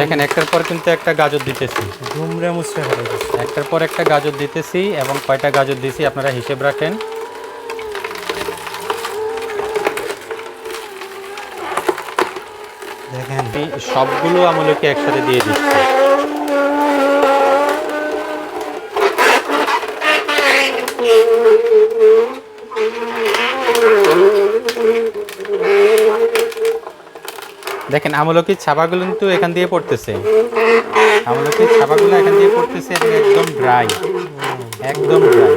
দেখেন একটার পর কিন্তু একটা গাজর দিতেছি। ঘুমরে দিচ্ছে। একটার পর একটা গাজর দিতেছি এবং কয়টা গাজর দিছি আপনারা হিসেব রাখেন। দেখেন। আমি সবগুলো আমলকি একসাথে দিয়ে দিচ্ছি। দেখেন আমলকির ছাপাগুলো কিন্তু এখান দিয়ে পড়তেছে। আমলকির ছাপাগুলো এখান দিয়ে পড়তেছে একদম ড্রাই একদম ড্রাই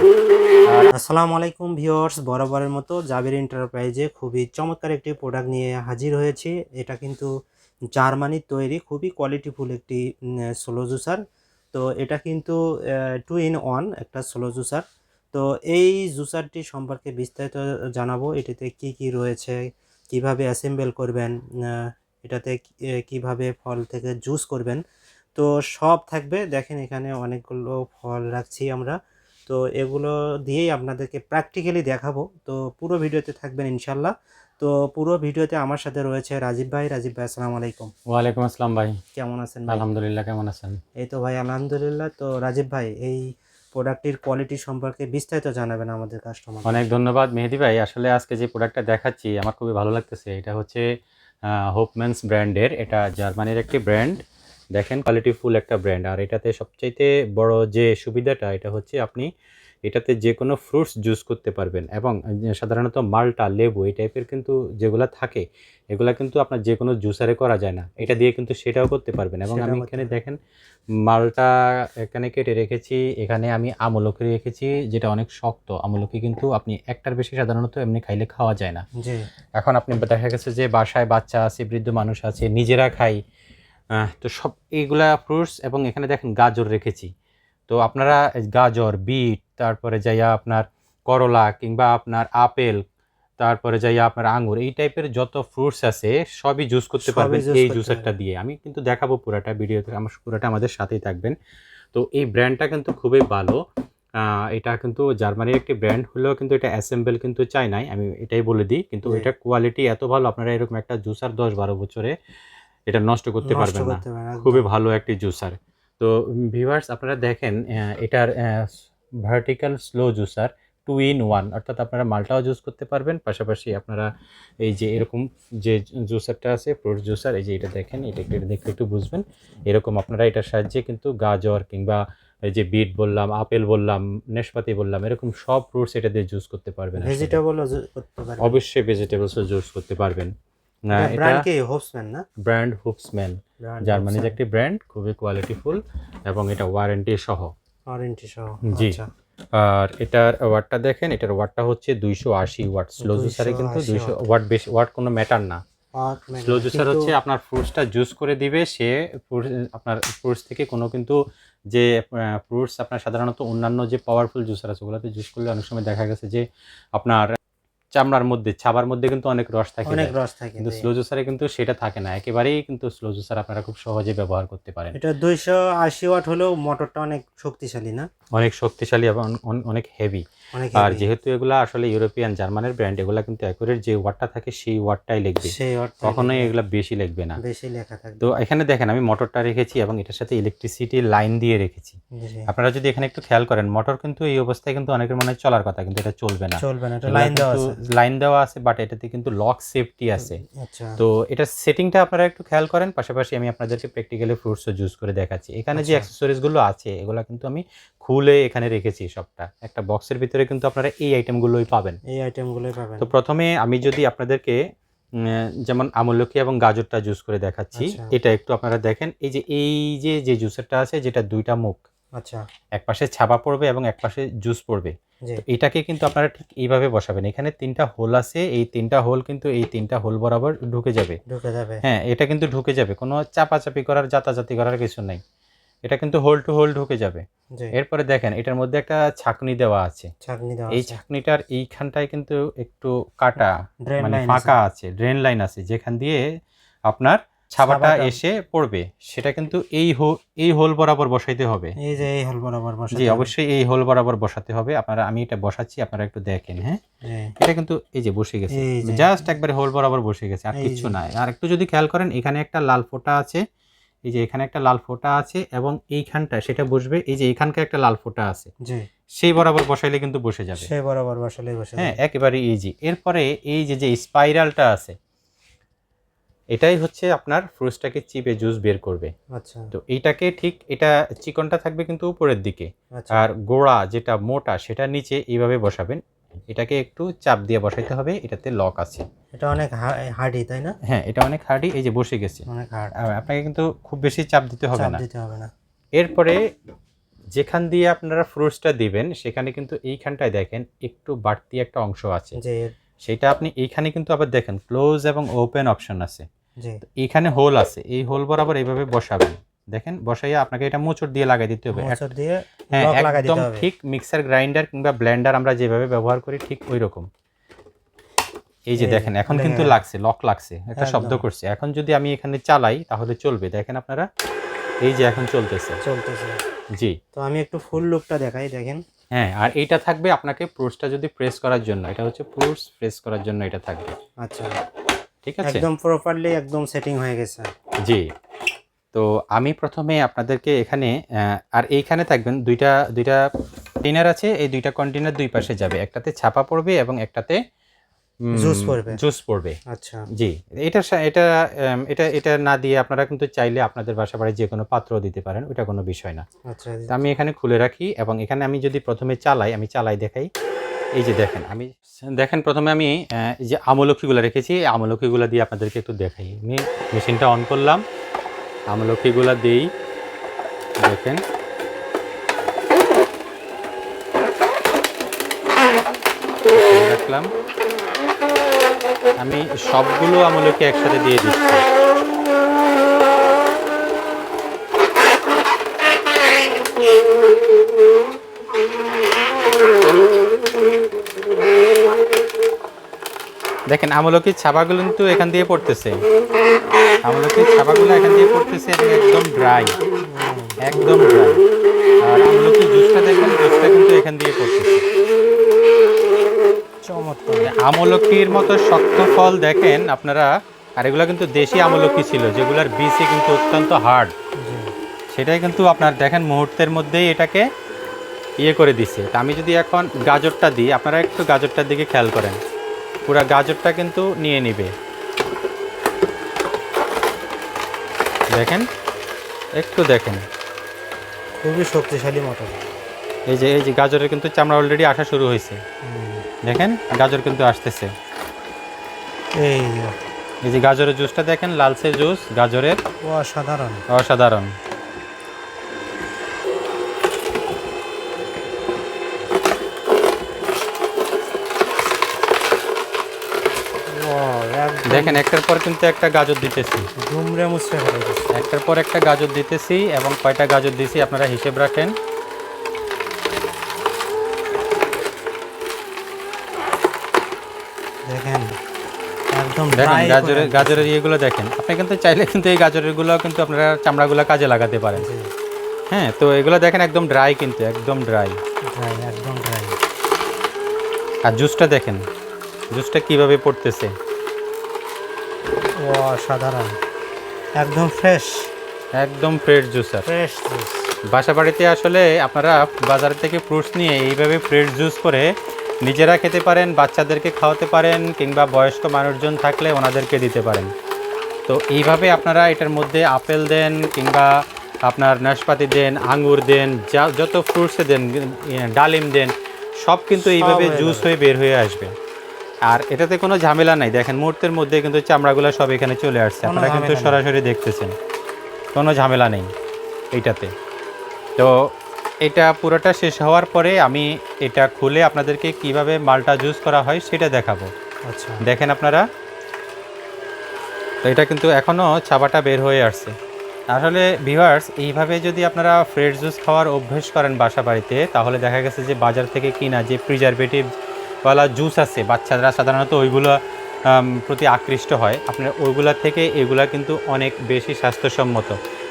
আসসালামু আলাইকুম ভিউয়ার্স, বরাবরের মতো জাবির এন্টারপ্রাইজে খুবই চমৎকার একটি প্রোডাক্ট নিয়ে হাজির হয়েছি। এটা কিন্তু জার্মানির তৈরি, খুবই কোয়ালিটিফুল একটি স্লো জুসার তো এটা কিন্তু টু ইন ওয়ান একটা স্লো জুসার তো এই জুসারটি সম্পর্কে বিস্তারিত জানাব। এটিতে কি কি রয়েছে, কীভাবে অ্যাসেম্বল করবেন এটাতে কীভাবে ফল থেকে জুস করবেন? তো সব থাকবে দেখেন এখানে অনেকগুলো ফল রাখছি আমরা। তো এগুলো দিয়েই আপনাদেরকে প্র্যাকটিক্যালি দেখাবো। তো পুরো ভিডিওতে থাকবেন ইনশাল্লাহ তো পুরো ভিডিওতে আমার সাথে রয়েছে রাজীব ভাই। রাজীব ভাই আসসালামু আলাইকুম। ওয়ালাইকুম আসসালাম ভাই। কেমন আছেন আলহামদুলিল্লাহ কেমন আছেন? এই তো ভাই আলহামদুলিল্লাহ। তো রাজীব ভাই এই প্রোডাক্টটির কোয়ালিটি সম্পর্কে বিস্তারিত জানাবেন আমাদের কাস্টমার অনেক ধন্যবাদ মেহেদি ভাই। আসলে আজকে যে প্রোডাক্টটা দেখাচ্ছি আমার খুবই ভালো লাগতেছে। এটা হচ্ছে হোপম্যান্স ব্র্যান্ডের এটা জার্মানির একটি ব্র্যান্ড দেখেন কোয়ালিটিফুল একটা ব্র্যান্ড আর এটাতে সবচাইতে বড় যে সুবিধাটা, এটা হচ্ছে আপনি এটাতে যে কোনো ফ্রুটস জুস করতে পারবেন এবং সাধারণত মালটা লেবু এই টাইপের কিন্তু যেগুলা থাকে এগুলা কিন্তু আপনার যে কোনো জুসারে করা যায় না। এটা দিয়ে কিন্তু সেটাও করতে পারবেন এবং আমি এখানে দেখেন মালটা এখানে কেটে রেখেছি এখানে আমি আমলকি রেখেছি যেটা অনেক শক্ত। আমলকি কিন্তু আপনি একটার বেশি সাধারণত এমনি খাইলে খাওয়া যায় না। এখন আপনি দেখা গেছে যে বাসায় বাচ্চা আছে বৃদ্ধ মানুষ আছে নিজেরা খাই তো সব এইগুলা ফ্রুটস এবং এখানে দেখেন গাজর রেখেছি। তো আপনারা গাজর বিট তারপরে যাইয়া আপনার করলা কিংবা আপনার আপেল তারপরে যাইয়া আপনার আঙুর এই টাইপের যত ফ্রুটস আছে সবই জুস করতে পারবেন এই জুসারটা দিয়ে। আমি কিন্তু দেখাবো পুরাটা ভিডিওতে আমার পুরাটা আমাদের সাথেই থাকবেন। তো এই ব্র্যান্ডটা কিন্তু খুবই ভালো। এটা কিন্তু জার্মানির একটি ব্র্যান্ড হলেও কিন্তু এটা অ্যাসেম্বল কিন্তু চাই নাই আমি এটাই বলে দিই। কিন্তু এটা কোয়ালিটি এত ভালো আপনারা এরকম একটা জুসার দশ বারো বছরে এটা নষ্ট করতে পারবেন না। খুবই ভালো একটি জুসার তো ভিভার্স আপনারা দেখেন এটার vertical slow juicer two in one অর্থাৎ আপনারা মালটাও জুস করতে পারবেন পাশাপাশি আপনারা এই যে এরকম যে জুসারটা আছে ফ্রুট জুসার এই যে এটা দেখেন এটা একটু দেখলে একটু বুঝবেন। এরকম আপনারা এটার সাহায্যে কিন্তু গাজর কিংবা এই যে বিট বললাম আপেল বললাম নেশপাতি বললাম এরকম সব ফ্রুটস এটা দিয়ে জুস করতে পারবেন ভেজিটেবল অবশ্যই ভেজিটেবলসও জুস করতে পারবেন। না এটা ব্র্যান্ড হোপসম্যান না? ব্র্যান্ড হুপসম্যান জার্মানির একটি ব্র্যান্ড খুবই কোয়ালিটিফুল এবং এটা ওয়ারেন্টি সহ। ওয়ারেন্টি সহ জি। আচ্ছা। আর এটার ওয়াটটা দেখেন এটার ওয়াটটা হচ্ছে দুইশো আশি ওয়াট স্লো জুসারে কিন্তু দুইশো ওয়াট বেশি ওয়াট কোনো ম্যাটার না। স্লো জুসার হচ্ছে আপনার ফ্রুটসটা জুস করে দিবে সে আপনার ফ্রুটস থেকে কোনো কিন্তু যে ফ্রুটস আপনার সাধারণত অন্যান্য যে পাওয়ারফুল জুসার আছে ওগুলোতে জুস করলে অনেক সময় দেখা গেছে যে আপনার চামড়ার মধ্যে ছাবার মধ্যে কিন্তু অনেক রস থাকে অনেক রস থাকে কিন্তু স্লো জুসারে কিন্তু সেটা থাকে না। একেবারেই কিন্তু স্লো জুসার আপনারা খুব সহজে ব্যবহার করতে পারেন। এটা দুইশো আশি ওয়াট হলেও মোটরটা অনেক শক্তিশালী না? অনেক শক্তিশালী এবং অনেক হেভি আর যেহেতু এগুলা আসলে ইউরোপিয়ান জার্মানের ব্র্যান্ড এগুলা কিন্তু অ্যাকুরেট যে ওয়াটটা থাকে সেই ওয়াটটাই লিখবে। সেই ওয়াট কখনোই এগুলা বেশি লিখবে না। বেশি লেখা থাকবে। তো এখানে দেখেন আমি মোটরটা রেখেছি এবং এটার সাথে ইলেকট্রিসিটি লাইন দিয়ে রেখেছি। আপনারা যদি এখানে একটু খেয়াল করেন মোটর কিন্তু এই অবস্থায় কিন্তু অনেকের মনে হয় চলার কথা কিন্তু এটা চলবে না। চলবে না এটা লাইন দেওয়া আছে। লাইন দেওয়া আছে বাট এটাতে কিন্তু লক সেফটি আছে। আচ্ছা। তো এটার সেটিংটা আপনারা একটু খেয়াল করেন পাশাপাশি আমি আপনাদেরকে প্র্যাকটিক্যালি ফ্রুটসও জুস করে দেখাচ্ছি। এখানে যে আচ্ছা। অ্যাক্সেসরিজগুলো আছে এগুলো কিন্তু আমি খুলে এখানে রেখেছি সবটা। একটা বক্সের ভিতরে কিন্তু আপনারা এই আইটেমগুলোই পাবেন। এই আইটেমগুলোই পাবেন। তো প্রথমে আমি যদি আপনাদেরকে যেমন আমলকি এবং গাজরটা জুস করে দেখাচ্ছি আচ্ছা। এটা একটু আপনারা দেখেন এই যে এই যে যে জুসেরটা আছে যেটা দুইটা মুখ আচ্ছা। এক পাশে ছাপা পড়বে এবং এক পাশে জুস পড়বে। এটাকে কিন্তু আপনারা ঠিক এইভাবে বসাবেন। এখানে তিনটা হোল আছে এই তিনটা হোল কিন্তু এই তিনটা হোল বরাবর ঢুকে যাবে। ঢুকে যাবে। হ্যাঁ এটা কিন্তু ঢুকে যাবে। কোনো চাপাচাপি করার জাতাজাতি করার কিছু নাই। এটা কিন্তু হোল টু হোল ঢুকে যাবে। এরপরে দেখেন এটার মধ্যে একটা ছাকনি দেওয়া আছে। এই ছাকনিটার এইখানটায় কিন্তু একটু কাটা মানে ফাঁকা আছে। ড্রেন লাইন আছে যেখান দিয়ে আপনার ছাপাটা এসে পড়বে সেটা কিন্তু এই এই হোল বরাবর বসাইতে হবে। এই যে এই হল বরাবর বসে জি অবশ্যই এই হোল বরাবর বসাতে হবে। আপনারা আমি এটা বসাচ্ছি আপনারা একটু দেখেন হ্যাঁ? এটা কিন্তু এই যে বসে গেছে। জাস্ট একবারে হোল বরাবর বসে গেছে আর যে। নাই। আর একটু যদি খেয়াল করেন এখানে একটা লাল ফোঁটা আছে। এই যে এখানে একটা লাল ফোঁটা আছে এবং এইখানটা সেটা বসবে এই যে এখানকার একটা লাল ফোঁটা আছে। জি। সেই বরাবর বসাইলে কিন্তু বসে যাবে। সেই বরাবর বসালে বসে হ্যাঁ। একেবারে ইজি এরপরে এই যে যে স্পাইরালটা আছে এটাই হচ্ছে আপনার ফ্রুটসটাকে চিপে জুস বের করবে। আচ্ছা। তো এইটাকে ঠিক এটা চিকনটা থাকবে কিন্তু উপরের দিকে। আচ্ছা। আর গোড়া যেটা মোটা সেটা নিচে এইভাবে বসাবেন। এটাকে একটু চাপ দিয়ে বসাইতে হবে এটাতে লক আছে। এটা অনেক হার্ডি তাই না? হ্যাঁ এটা অনেক হার্ডি এই যে বসে গেছে। অনেক হার্ড। আপনাকে কিন্তু খুব বেশি চাপ দিতে হবে না। দিতে হবে না। এরপরে যেখান দিয়ে আপনারা ফ্রুটসটা দিবেন সেখানে কিন্তু এইখানটায় দেখেন একটু বাড়তি একটা অংশ আছে। যে সেটা আপনি এইখানে কিন্তু আবার দেখেন ক্লোজ এবং ওপেন অপশন আছে। এখানে হোল আছে এই হোল বরাবর এইভাবে বসাবেন। দেখেন বসাইয়া আপনাকে এটা মোচড় দিয়ে লাগাই দিতে হবে। হ্যাঁ একদম ঠিক মিক্সার গ্রাইন্ডার কিংবা ব্লেন্ডার আমরা যেভাবে ব্যবহার করি ঠিক ওই রকম এই যে দেখেন এখন কিন্তু লাগছে লক লাগছে একটা শব্দ করছে। এখন যদি আমি এখানে চালাই তাহলে চলবে। দেখেন আপনারা এই যে এখন চলতেছে। চলতেছে। জি। তো আমি একটু ফুল লুকটা দেখাই দেখেন। হ্যাঁ আর এইটা থাকবে আপনাকে পুরুষটা যদি প্রেস করার জন্য এটা হচ্ছে পুরুষ প্রেস করার জন্য এটা থাকবে। আচ্ছা। ঠিক আছে? একদম প্রপারলি একদম সেটিং হয়ে গেছে। জি। তো আমি প্রথমে আপনাদেরকে এখানে আর এইখানে থাকবেন দুইটা দুইটা কন্টেনার আছে এই দুইটা কন্টেনার দুই পাশে যাবে। একটাতে ছাপা পড়বে এবং একটাতে জুস পড়বে। জুস পড়বে। আচ্ছা। জি। এটা এটা এটা এটা না দিয়ে আপনারা কিন্তু চাইলে আপনাদের বাসা বাড়ি যে কোনো পাত্র দিতে পারেন ওটা কোনো বিষয় না। আচ্ছা আমি এখানে খুলে রাখি এবং এখানে আমি যদি প্রথমে চালাই আমি চালাই দেখাই। এই যে দেখেন আমি দেখেন প্রথমে আমি যে আমলক্ষীগুলো রেখেছি এই আমলক্ষীগুলো দিয়ে আপনাদেরকে একটু দেখাই। আমি মেশিনটা অন করলাম আমলক্ষীগুলো দিই। দেখেন। রাখলাম। আমি সবগুলো আমলকি একসাথে দিয়ে দিচ্ছি। দেখেন, আমলকির ছাপাগুলো কিন্তু এখান দিয়ে পড়তেছে। আমলকির ছাপাগুলো এখান দিয়ে পড়তেছে একদম ড্রাই একদম ড্রাই আর আমলকির জুসটা দেখেন, জুসটা কিন্তু এখান দিয়ে পড়তেছে। চমৎকার। আমলকির মতো শক্ত ফল দেখেন আপনারা আর এগুলো কিন্তু দেশি আমলকি ছিল যেগুলোর বীজই কিন্তু অত্যন্ত হার্ড সেটাই কিন্তু আপনার দেখেন মুহূর্তের মধ্যেই এটাকে ইয়ে করে দিছে। তা আমি যদি এখন গাজরটা দিই আপনারা একটু গাজরটার দিকে খেয়াল করেন। পুরো গাজরটা কিন্তু নিয়ে নিবে। দেখেন? একটু দেখেন। খুবই শক্তিশালী মোটর। এই যে এই যে গাজরের কিন্তু চামড়া অলরেডি আসা শুরু হয়েছে। দেখেন গাজর কিন্তু আসতেছে। এই এই যে গাজরের জুসটা দেখেন লালচে জুস গাজরের। অসাধারণ। অসাধারণ। দেখেন একটার পর কিন্তু একটা গাজর দিতেছি। একটার পর একটা গাজর দিতেছি এবং কয়টা গাজর দিছি আপনারা হিসেব রাখেন দেখেন একদম দেখেন গাজরের গাজরের ইয়েগুলো দেখেন। আপনি কিন্তু চাইলে কিন্তু এই গাজরেরগুলো কিন্তু আপনারা চামড়াগুলো কাজে লাগাতে পারেন। হ্যাঁ তো এগুলো দেখেন একদম ড্রাই কিন্তু একদম ড্রাই একদম ড্রাই আর জুসটা দেখেন জুসটা কীভাবে পড়তেছে? অসাধারণ। একদম ফ্রেশ একদম ফ্রেশ জুসার ফ্রেশ জুস বাসা বাড়িতে আসলে আপনারা বাজার থেকে ফ্রুটস নিয়ে এইভাবে ফ্রেশ জুস করে নিজেরা খেতে পারেন বাচ্চাদেরকে খাওয়াতে পারেন কিংবা বয়স্ক মানুষজন থাকলে ওনাদেরকে দিতে পারেন। তো এইভাবে আপনারা এটার মধ্যে আপেল দেন কিংবা আপনার নাশপাতি দেন আঙুর দেন যা যত ফ্রুটসে দেন ইয়ে, ডালিম দেন সব কিন্তু এইভাবে জুস হয়ে বের হয়ে আসবে। আর এটাতে কোনো ঝামেলা নাই। দেখেন মুহূর্তের মধ্যে কিন্তু চামড়াগুলো সব এখানে চলে আসছে। আপনারা কিন্তু সরাসরি দেখতেছেন। কোনো ঝামেলা নেই এইটাতে। তো এটা পুরোটা শেষ হওয়ার পরে আমি এটা খুলে আপনাদেরকে কীভাবে মালটা জুস করা হয় সেটা দেখাবো। আচ্ছা। দেখেন আপনারা। তো এটা কিন্তু এখনও ছাবাটা বের হয়ে আসছে। আসলে ভিভার্স এইভাবে যদি আপনারা ফ্রেশ জুস খাওয়ার অভ্যেস করেন বাসা বাড়িতে তাহলে দেখা গেছে যে বাজার থেকে কিনা যে প্রিজারভেটিভওয়ালা জুস আছে বাচ্চারা সাধারণত ওইগুলো প্রতি আকৃষ্ট হয়। আপনার ওইগুলা থেকে এগুলা কিন্তু অনেক বেশি স্বাস্থ্যসম্মত।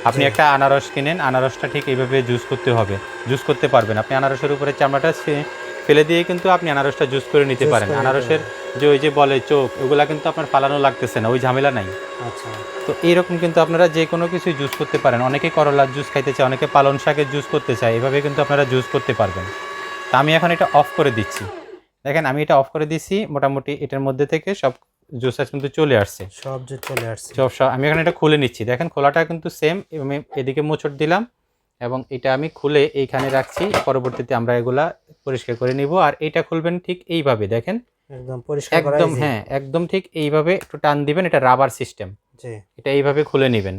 আপনি একটা আনারস কিনেন আনারসটা ঠিক এইভাবে জুস করতে হবে। জুস করতে পারবেন। আপনি আনারসের উপরে চামড়াটা ফেলে দিয়ে কিন্তু আপনি আনারসটা জুস করে নিতে পারেন। আনারসের যে ওই যে বলে চোখ ওগুলা কিন্তু আপনার ফালানো লাগতেছে না ওই ঝামেলা নাই। আচ্ছা। তো এইরকম কিন্তু আপনারা যে কোনো কিছু জুস করতে পারেন। অনেকে করলার জুস খাইতে চায় অনেকে পালন শাকের জুস করতে চায় এভাবে কিন্তু আপনারা জুস করতে পারবেন। তা আমি এখন এটা অফ করে দিচ্ছি। দেখেন আমি এটা অফ করে দিচ্ছি মোটামুটি এটার মধ্যে থেকে সব জুসেস কিন্তু চলে আসছে। সব যে চলে আসছে। সব সব আমি এখন এটা খুলে নিচ্ছি। দেখেন খোলাটা কিন্তু সেম আমি এদিকে মোচড় দিলাম এবং এটা আমি খুলে এইখানে রাখছি। পরবর্তীতে আমরা এগুলা পরিষ্কার করে নিব আর এটা খুলবেন ঠিক এইভাবে দেখেন? একদম পরিষ্কার একদম হ্যাঁ একদম ঠিক এইভাবে একটু টান দিবেন এটা রাবার সিস্টেম জি। এটা এইভাবে খুলে নেবেন।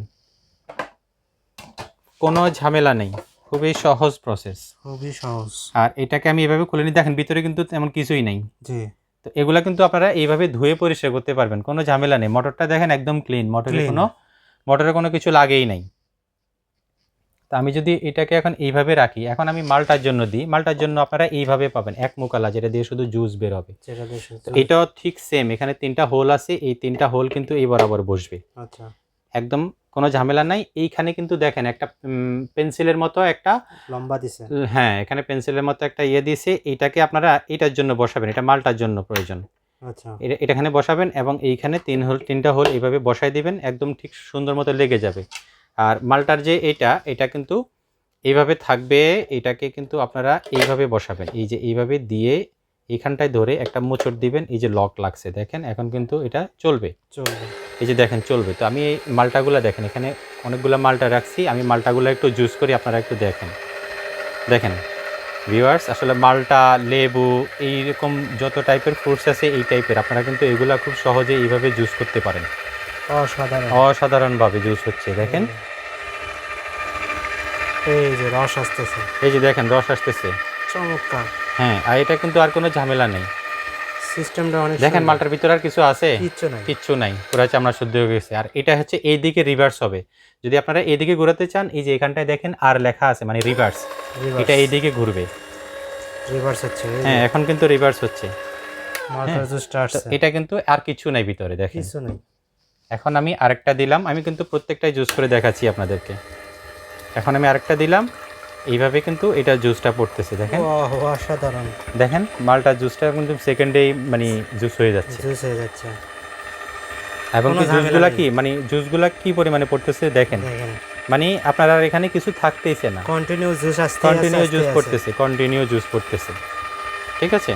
কোনো ঝামেলা নেই খুবই সহজ প্রসেস খুবই সহজ। আর এটাকে আমি এইভাবে খুলে নিই। দেখেন ভিতরে কিন্তু তেমন কিছুই নেই। জি। তো এগুলা কিন্তু আপনারা এইভাবে ধুয়ে পরিষ্কার করতে পারবেন কোনো ঝামেলা নেই। মোটরটা দেখেন একদম ক্লিন মোটরে। কোনো মোটরে কোনো কিছু লাগেই নাই। তো আমি যদি এটাকে এখন এইভাবে রাখি এখন আমি মালটার জন্য দিই। মালটার জন্য আপনারা এইভাবে পাবেন এক মুকালা যেটা দিয়ে শুধু জুস বের হবে এটাও ঠিক সেম এখানে তিনটা হোল আছে এই তিনটা হোল কিন্তু এই বরাবর বসবে। আচ্ছা। একদম কোনো ঝামেলা নাই। এইখানে কিন্তু দেখেন একটা পেন্সিলের মতো একটা লম্বা দিছে। হ্যাঁ এখানে পেন্সিলের মতো একটা ইয়ে দিয়েছে এটাকে আপনারা এটার জন্য বসাবেন এটা মালটার জন্য প্রয়োজন। আচ্ছা। এটা এটাখানে বসাবেন এবং এইখানে তিন হোল তিনটা হোল এইভাবে বসাই দিবেন একদম ঠিক সুন্দর মতো লেগে যাবে। আর মালটার যে এটা এটা কিন্তু এইভাবে থাকবে এটাকে কিন্তু আপনারা এইভাবে বসাবেন। এই যে এইভাবে দিয়ে এইখানটায় ধরে একটা মোচড় দিবেন এই যে লক লাগছে দেখেন? এখন কিন্তু এটা চলবে। চলবে। এই যে দেখেন চলবে। তো আমি এই মালটাগুলো দেখেন এখানে অনেকগুলো মালটা রাখছি আমি মালটাগুলো একটু জুস করি আপনারা একটু দেখেন। দেখেন ভিউয়ার্স আসলে মালটা লেবু এইরকম যত টাইপের ফ্রুটস আছে এই টাইপের আপনারা কিন্তু এগুলা খুব সহজে এইভাবে জুস করতে পারেন। অসাধারণ। অসাধারণভাবে জুস হচ্ছে দেখেন? এই যে রস আসতেছে। এই যে দেখেন রস আসতেছে। চমৎকার। হ্যাঁ আর এটা কিন্তু আর কোনো ঝামেলা নেই। সিস্টেমটা অনেক দেখেন। মালটার ভিতরে আর কিছু আছে? কিচ্ছু নাই। কিচ্ছু নাই। পুরা চামড়া শুদ্ধ হয়ে গেছে। আর এটা হচ্ছে এইদিকে রিভার্স হবে। যদি আপনারা এইদিকে ঘোরাতে চান এই যে এখানটায় দেখেন আর লেখা আছে মানে রিভার্স এটা এইদিকে ঘুরবে। রিভার্স হচ্ছে। হ্যাঁ এখন কিন্তু রিভার্স হচ্ছে। হ্যাঁ। এটা কিন্তু আর কিছু নাই ভিতরে দেখেন। কিছু নাই। এখন আমি আরেকটা দিলাম। আমি কিন্তু প্রত্যেকটাই জুস করে দেখাচ্ছি আপনাদেরকে। এখন আমি আরেকটা দিলাম। এইভাবে কিন্তু এটা জুসটা পড়তেছে দেখেন। অসাধারণ। দেখেন মালটা জুসটা কিন্তু সেকেন্ডেই মানে জুস হয়ে যাচ্ছে। জুস হয়ে যাচ্ছে। এবং জুসগুলা কি মানে জুসগুলা কি পরিমাণে পড়তেছে দেখেন। মানে আপনারা এখানে কিছু থাকতেইছে না। কন্টিনিউ জুস আসছে কন্টিনিউ জুস পড়তেছে কন্টিনিউ জুস পড়তেছে। ঠিক আছে?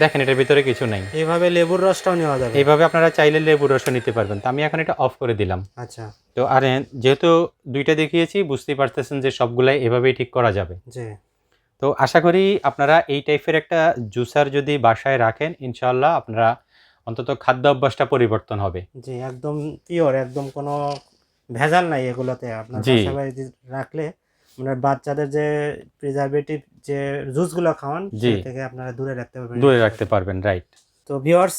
দেখেন এটার ভিতরে কিছু নাই। এইভাবে লেবুর রসটাও নেওয়া যাবে। এইভাবে আপনারা চাইলে লেবুর রসও নিতে পারবেন। তো আমি এখন এটা অফ করে দিলাম। আচ্ছা। তো আর যেহেতু দুইটা দেখিয়েছি বুঝতেই পারতেছেন যে সবগুলাই এভাবেই ঠিক করা যাবে। জি। তো আশা করি আপনারা এই টাইপের একটা জুসার যদি বাসায় রাখেন ইনশাআল্লাহ আপনারা অন্তত খাদ্য অভ্যাসটা পরিবর্তন হবে। জি একদম পিওর একদম কোনো ভেজাল নাই এগুলোতে। আপনার জি। বাসা বাড়িতে রাখলে মানে বাচ্চাদের যে প্রিজারভেটিভ যে জুসগুলো খাওয়ান থেকে আপনারা দূরে রাখতে পারবেন। দূরে রাখতে পারবেন রাইট তো ভিউয়ার্স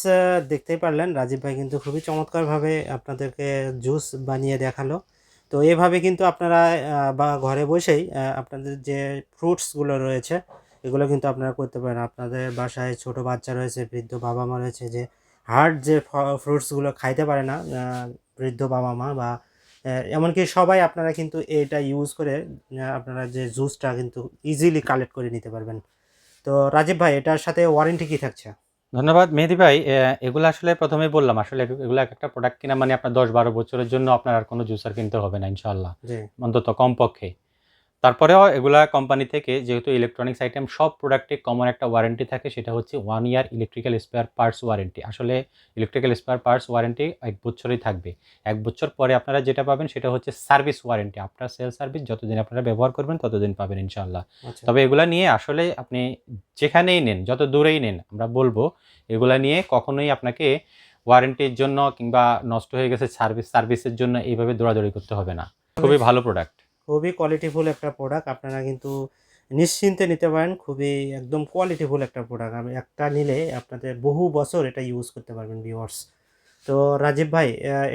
দেখতেই পারলেন রাজীব ভাই কিন্তু খুবই চমৎকারভাবে আপনাদেরকে জুস বানিয়ে দেখাল। তো এভাবে কিন্তু আপনারা বা ঘরে বসেই আপনাদের যে ফ্রুটসগুলো রয়েছে এগুলো কিন্তু আপনারা করতে পারেন। আপনাদের বাসায় ছোট বাচ্চা রয়েছে বৃদ্ধ বাবা মা রয়েছে যে হার্ড যে ফ্রুটসগুলো খাইতে পারে না বৃদ্ধ বাবা মা বা এমনকি সবাই আপনারা কিন্তু এটা ইউজ করে আপনারা যে জুসটা কিন্তু ইজিলি কালেক্ট করে নিতে পারবেন। তো রাজীব ভাই এটার সাথে ওয়ারেন্টি কি থাকছে? ধন্যবাদ মেহেদি ভাই। এগুলো আসলে প্রথমেই বললাম আসলে এগুলো এক একটা প্রোডাক্ট কিনা মানে আপনার দশ বারো বছরের জন্য আপনার আর কোনো জুসার কিনতে হবে না ইনশাল্লাহ অন্তত কমপক্ষে। তারপরেও এগুলা কোম্পানি থেকে যেহেতু ইলেকট্রনিক্স আইটেম সব প্রোডাক্টে কমন একটা ওয়ারেন্টি থাকে সেটা হচ্ছে one year electrical spare parts warranty আসলে ইলেকট্রিক্যাল স্পেয়ার পার্টস ওয়ারেন্টি এক বছরই থাকবে। এক বছর পরে আপনারা যেটা পাবেন সেটা হচ্ছে সার্ভিস ওয়ারেন্টি আপনার সেল সার্ভিস যতদিন আপনারা ব্যবহার করবেন ততদিন পাবেন ইনশাআল্লাহ। আচ্ছা। তবে এগুলা নিয়ে আসলে আপনি যেখানেই নেন যত দূরেই নেন আমরা বলব এগুলা নিয়ে কখনোই আপনাকে ওয়ারেন্টির জন্য কিংবা নষ্ট হয়ে গেছে সার্ভিস সার্ভিসের জন্য এইভাবে দৌড়াদৌড়ি করতে হবে না। খুবই ভালো প্রোডাক্ট খুবই কোয়ালিটিফুল একটা প্রোডাক্ট আপনারা কিন্তু নিশ্চিন্তে নিতে পারেন, খুবই একদম কোয়ালিটিফুল একটা প্রোডাক্ট আমি একটা নিলে আপনাদের বহু বছর এটা ইউজ করতে পারবেন ভিউয়ার্স তো রাজীব ভাই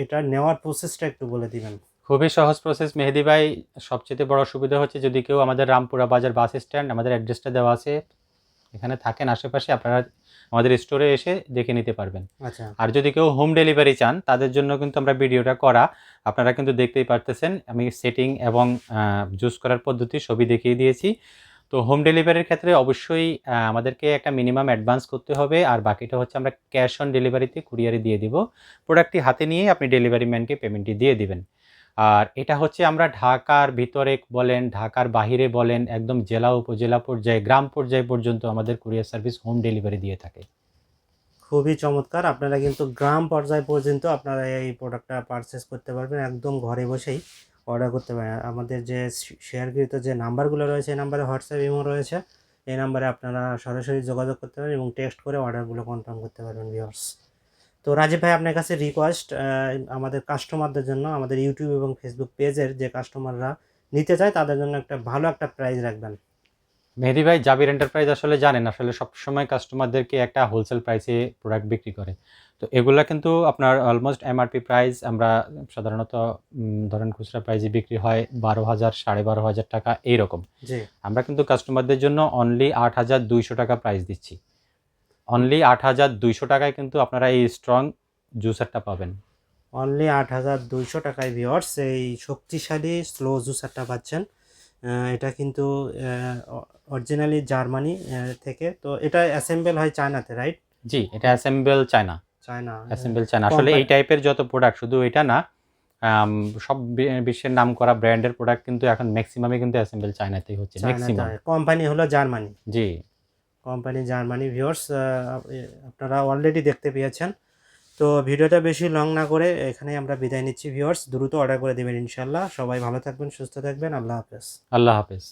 এটা নেওয়ার প্রসেসটা একটু বলে দিবেন। খুবই সহজ প্রসেস মেহেদি ভাই, সবচেয়ে বড় সুবিধা হচ্ছে যদি কেউ আমাদের রামপুরা বাজার বাস স্ট্যান্ড আমাদের অ্যাড্রেসটা দেওয়া আছে, এখানে থাকেন আশেপাশে, আপনারা আমাদের স্টোরে এসে দেখে নিতে পারবেন। আচ্ছা। আর যদি কেউ হোম ডেলিভারি চান তাদের জন্য কিন্তু আমরা ভিডিওটা করা। আপনারা কিন্তু দেখতেই পারতেছেন আমি সেটিং এবং জুস করার পদ্ধতি সবই দেখিয়ে দিয়েছি। তো হোম ডেলিভারির ক্ষেত্রে অবশ্যই আমাদেরকে একটা মিনিমাম অ্যাডভান্স করতে হবে। আর বাকিটা হচ্ছে আমরা ক্যাশ অন ডেলিভারিতে কুরিয়ারে দিয়ে দিব। প্রোডাক্টটি হাতে নিয়ে আপনি ডেলিভারি ম্যানকে পেমেন্টটি দিয়ে দিবেন। আর এটা হচ্ছে আমরা ঢাকার ভিতরে বলেন, ঢাকার বাহিরে বলেন, একদম জেলা উপজেলা পর্যায়ে, গ্রাম পর্যায়ে পর্যন্ত আমাদের কুরিয়ার সার্ভিস হোম ডেলিভারি দিয়ে থাকে। খুবই চমৎকার। আপনারা কিন্তু গ্রাম পর্যায় পর্যন্ত আপনারা এই প্রোডাক্টটা পারচেস করতে পারবেন, একদম ঘরে বসেই অর্ডার করতে পারেন আমাদের যে শেয়ারকৃত যে নাম্বারগুলো রয়েছে, এই নাম্বারে হোয়াটসঅ্যাপ, ইমো রয়েছে, এই নাম্বারে আপনারা সরাসরি যোগাযোগ করতে পারেন এবং টেক্সট করে অর্ডারগুলো কনফার্ম করতে পারবেন ভিউয়ার্স তো রাজীব ভাই আপনার কাছে রিকোয়েস্ট আমাদের কাস্টমারদের জন্য আমাদের ইউটিউব এবং ফেসবুক পেজের যে কাস্টমাররা নিতে চায় তাদের জন্য একটা ভালো একটা প্রাইস রাখবেন। মেহেদি ভাই জাবির এন্টারপ্রাইজ আসলে জানেন আসলে সবসময় কাস্টমারদেরকে একটা হোলসেল প্রাইসে প্রোডাক্ট বিক্রি করে। তো এগুলা কিন্তু আপনার অলমোস্ট এমআরপি প্রাইস আমরা সাধারণত ধরেন খুচরা প্রাইসে বিক্রি হয় বারো হাজার সাড়ে বারো হাজার টাকা এইরকম। আমরা কিন্তু কাস্টমারদের জন্য অনলি আট হাজার দুইশো টাকা প্রাইস দিচ্ছি। অনলি আট হাজার দুইশো টাকায় কিন্তু আপনারা এই স্ট্রং জুসারটা পাবেন। অনলি আট হাজার দুইশো টাকায় ভিওর্স এই শক্তিশালী স্লো জুসারটা পাচ্ছেন। এটা কিন্তু অরিজিনালি জার্মানি থেকে। তো এটা অ্যাসেম্বল হয় চায়নাতে রাইট জি এটা assemble China China assemble China আসলে এই টাইপের যত প্রোডাক্ট শুধু এটা না সব বিশ্বের নাম করা ব্র্যান্ডের প্রোডাক্ট কিন্তু এখন ম্যাক্সিমামই কিন্তু অ্যাসেম্বল চায়নাতেই হচ্ছে ম্যাক্সিমাম কোম্পানি হলো জার্মানি জি। কোম্পানি জার্মানি ভিওর্স আপনারা অলরেডি দেখতে পেয়েছেন। তো ভিডিওটা বেশি লং না করে এখানে আমরা বিদায় নিচ্ছি ভিওর্স দ্রুত অর্ডার করে দেবেন ইনশাল্লাহ সবাই ভালো থাকবেন, সুস্থ থাকবেন। আল্লাহ হাফেজ। আল্লাহ হাফেজ।